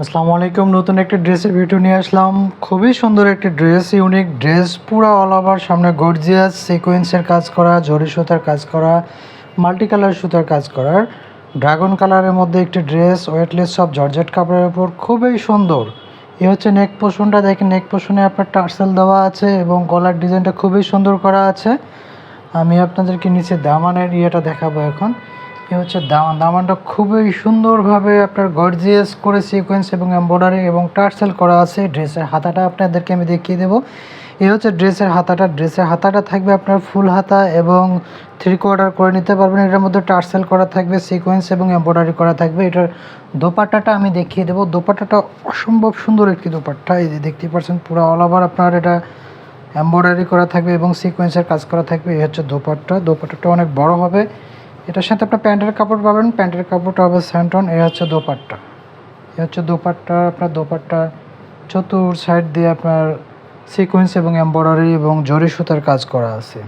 আসসালামু আলাইকুম, নতুন একটি ড্রেসের ভিডিও নিয়ে আসলাম। খুবই সুন্দর একটি ড্রেস ইউনিক ড্রেস, পুরো অল ওভার সামনে গর্জিয়াস সিকোয়েন্সের কাজ করা, জরি সুতার কাজ করা মাল্টি কালার সুতার কাজ করার ড্রাগন কালারের মধ্যে একটি ড্রেস ওয়েটলেস সব জর্জেট কাপড়ের উপর, খুবই সুন্দর। এ হচ্ছে নেক পোষণটা দেখেন নেক পোষণে আপনার টার্সেল দেওয়া আছে এবং গলার ডিজাইনটা খুবই সুন্দর করা আছে। আমি আপনাদেরকে নিচে দামানের ইয়েটা দেখাবো এখন। এ হচ্ছে দামান। দামানটা খুবই সুন্দরভাবে আপনার গর্জিয়াস করে সিকোয়েন্স এবং এমব্রয়ডারি এবং টার্সেল করা আছে ড্রেসের হাতাটা আপনাদেরকে আমি দেখিয়ে দেবো। এই হচ্ছে ড্রেসের হাতাটা। ড্রেসের হাতাটা থাকবে আপনার ফুল হাতা এবং থ্রি কোয়ার্টার করে নিতে পারবেন। এটার মধ্যে টার্সেল করা থাকবে সিকোয়েন্স এবং এমব্রয়ডারি করা থাকবে। এটার দোপাট্টাটা আমি দেখিয়ে দেবো। দোপাট্টাটা অসম্ভব সুন্দর একটি দোপাট্টা। এই যে দেখতেই পাচ্ছেন, পুরো অল ওভার আপনার এটা এমব্রয়ডারি করা থাকবে এবং সিকোয়েন্সের কাজ করা থাকবে। এই হচ্ছে দোপাট্টা। দোপাট্টাটা অনেক বড় হবে। এটার সাথে আপনার প্যান্টের কাপড় পাবেন, প্যান্টের কাপড়টা হবে স্যান্টন, এ হচ্ছে দোপাট্টা। এ হচ্ছে দোপাট্টা, আপনার দোপাট্টা চতুর সাইড দিয়ে আপনার সিকোয়েন্স এবং এমব্রয়ডারি এবং জরি সুতার কাজ করা আছে।